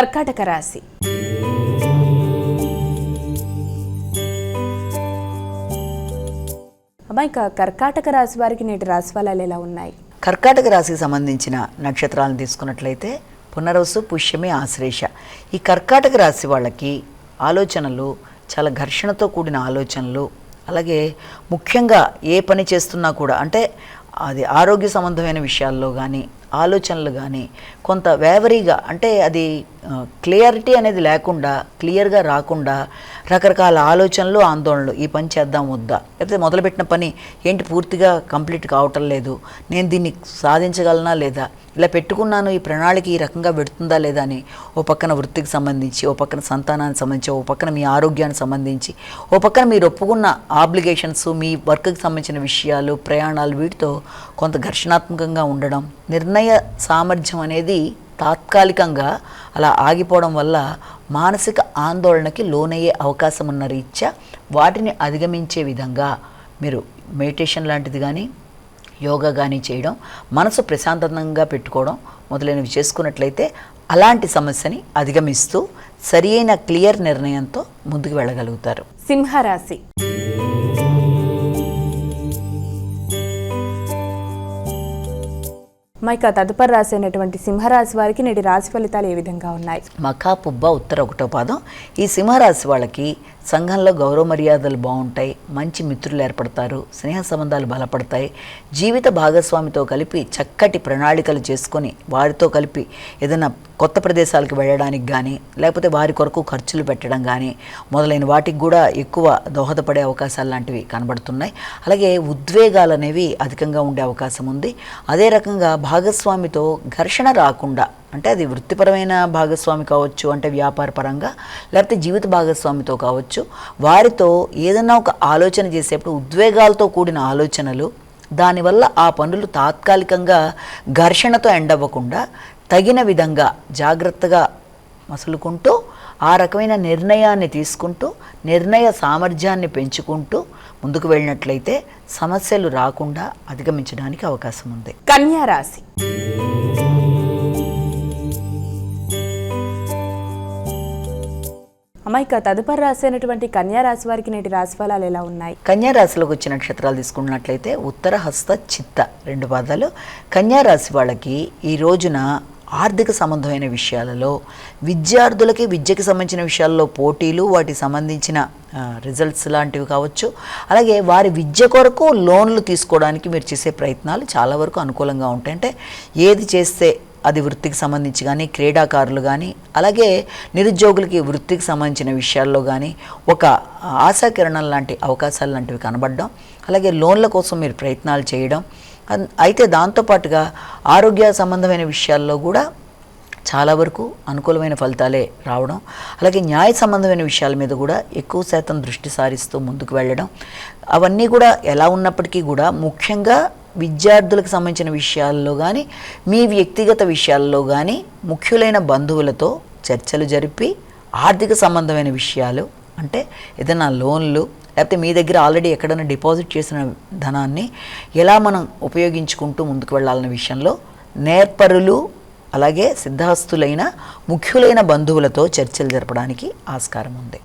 కర్కాటక రాశి. అమ్మాయి కర్కాటక రాశి వారికి నేటి రాశి ఫలాలు ఎలా ఉన్నాయి? కర్కాటక రాశికి సంబంధించిన నక్షత్రాలను తీసుకున్నట్లయితే పునరవసు పుష్యమి ఆశ్లేష ఈ కర్కాటక రాశి వాళ్ళకి ఆలోచనలు చాలా ఘర్షణతో కూడిన ఆలోచనలు అలాగే ముఖ్యంగా ఏ పని చేస్తున్నా కూడా అంటే అది ఆరోగ్య సంబంధమైన విషయాల్లో కానీ ఆలోచనలు కానీ కొంత వేవరీగా అంటే అది క్లియరిటీ అనేది లేకుండా క్లియర్గా రాకుండా రకరకాల ఆలోచనలు ఆందోళనలు ఈ పని చేద్దాం వద్దా? లేకపోతే మొదలుపెట్టిన పని ఏంటి పూర్తిగా కంప్లీట్ కావటం లేదు నేను దీన్ని సాధించగలనా లేదా? ఇలా పెట్టుకున్నాను ఈ ప్రణాళిక ఈ రకంగా పెడుతుందా లేదా అని ఓ పక్కన వృత్తికి సంబంధించి ఓ పక్కన సంతానానికి సంబంధించి ఓ పక్కన మీ ఆరోగ్యానికి సంబంధించి ఓ పక్కన మీరు ఒప్పుకున్న ఆబ్లిగేషన్స్ మీ వర్క్కి సంబంధించిన విషయాలు ప్రయాణాలు వీటితో కొంత ఘర్షణాత్మకంగా ఉండడం నిర్ణయం సామర్థ్యం అనేది తాత్కాలికంగా అలా ఆగిపోవడం వల్ల మానసిక ఆందోళనకి లోనయ్యే అవకాశం ఉన్న రీత్యా వాటిని అధిగమించే విధంగా మీరు మెడిటేషన్ లాంటిది కానీ యోగా కానీ చేయడం మనసు ప్రశాంతంగా పెట్టుకోవడం మొదలైనవి చేసుకున్నట్లయితే అలాంటి సమస్యని అధిగమిస్తూ సరి అయిన క్లియర్ నిర్ణయంతో ముందుకు వెళ్ళగలుగుతారు. సింహరాశి మైక తదుపరి రాశి అయినటువంటి సింహరాశి వారికి నేటి రాశి ఫలితాలు ఏ విధంగా ఉన్నాయి? మఖా పుబ్బ ఉత్తర ఒకటో పాదం ఈ సింహరాశి వాళ్ళకి సంఘంలో గౌరవ మర్యాదలు బాగుంటాయి మంచి మిత్రులు ఏర్పడతారు స్నేహ సంబంధాలు బలపడతాయి. జీవిత భాగస్వామితో కలిపి చక్కటి ప్రణాళికలు చేసుకొని వారితో కలిపి ఏదైనా కొత్త ప్రదేశాలకు వెళ్ళడానికి కానీ లేకపోతే వారి కొరకు ఖర్చులు పెట్టడం కానీ మొదలైన వాటికి కూడా ఎక్కువ దోహదపడే అవకాశాలు లాంటివి కనబడుతున్నాయి. అలాగే ఉద్వేగాలు అనేవి అధికంగా ఉండే అవకాశం ఉంది. అదే రకంగా భాగస్వామితో ఘర్షణ రాకుండా అంటే అది వృత్తిపరమైన భాగస్వామి కావచ్చు అంటే వ్యాపార పరంగా లేకపోతే జీవిత భాగస్వామితో కావచ్చు వారితో ఏదైనా ఒక ఆలోచన చేసేప్పుడు ఉద్వేగాలతో కూడిన ఆలోచనలు దానివల్ల ఆ పనులు తాత్కాలికంగా ఘర్షణతో ఎండవ్వకుండా తగిన విధంగా జాగ్రత్తగా మసులుకుంటూ ఆ రకమైన నిర్ణయాన్ని తీసుకుంటూ నిర్ణయ సామర్థ్యాన్ని పెంచుకుంటూ ముందుకు వెళ్ళినట్లయితే సమస్యలు రాకుండా అధిగమించడానికి అవకాశం ఉంది కన్యారాశి అమ్మాయిక తదుపరి రాశి అయినటువంటి కన్యా రాశి వారికి నేటి రాశి ఫలాలు ఎలా ఉన్నాయి? కన్యా రాశిలోకి వచ్చిన నక్షత్రాలు తీసుకున్నట్లయితే ఉత్తర హస్త చిత్త రెండు పాదాలు కన్యా రాశి వాళ్ళకి ఈ రోజున ఆర్థిక సంబంధమైన విషయాలలో విద్యార్థులకి విద్యకి సంబంధించిన విషయాల్లో పోటీలు వాటికి సంబంధించిన రిజల్ట్స్ లాంటివి కావచ్చు. అలాగే వారి విద్య కొరకు లోన్లు తీసుకోవడానికి మీరు చేసే ప్రయత్నాలు చాలా వరకు అనుకూలంగా ఉంటాయి. అంటే ఏది చేస్తే అది వృత్తికి సంబంధించి కానీ క్రీడాకారులు కానీ అలాగే నిరుద్యోగులకి వృత్తికి సంబంధించిన విషయాల్లో కానీ ఒక ఆశాకిరణం లాంటి అవకాశాలు లాంటివి కనబడడం అలాగే లోన్ల కోసం మీరు ప్రయత్నాలు చేయడం అయితే దాంతోపాటుగా ఆరోగ్య సంబంధమైన విషయాల్లో కూడా చాలా వరకు అనుకూలమైన ఫలితాలే రావడం అలాగే న్యాయ సంబంధమైన విషయాల మీద కూడా ఎక్కువ శాతం దృష్టి సారిస్తూ ముందుకు వెళ్ళడం అవన్నీ కూడా ఎలా ఉన్నప్పటికీ కూడా ముఖ్యంగా విద్యార్థులకు సంబంధించిన విషయాల్లో కానీ మీ వ్యక్తిగత విషయాల్లో కానీ ముఖ్యులైన బంధువులతో చర్చలు జరిపి ఆర్థిక సంబంధమైన విషయాలు అంటే ఏదైనా లోన్లు లేకపోతే మీ దగ్గర ఆల్రెడీ ఎక్కడైనా డిపాజిట్ చేసిన ధనాన్ని ఎలా మనం ఉపయోగించుకుంటూ ముందుకు వెళ్ళాలన్న విషయంలో నేర్పరులు అలాగే సిద్ధాస్తులైన ముఖ్యులైన బంధువులతో చర్చలు జరపడానికి ఆస్కారం ఉంది.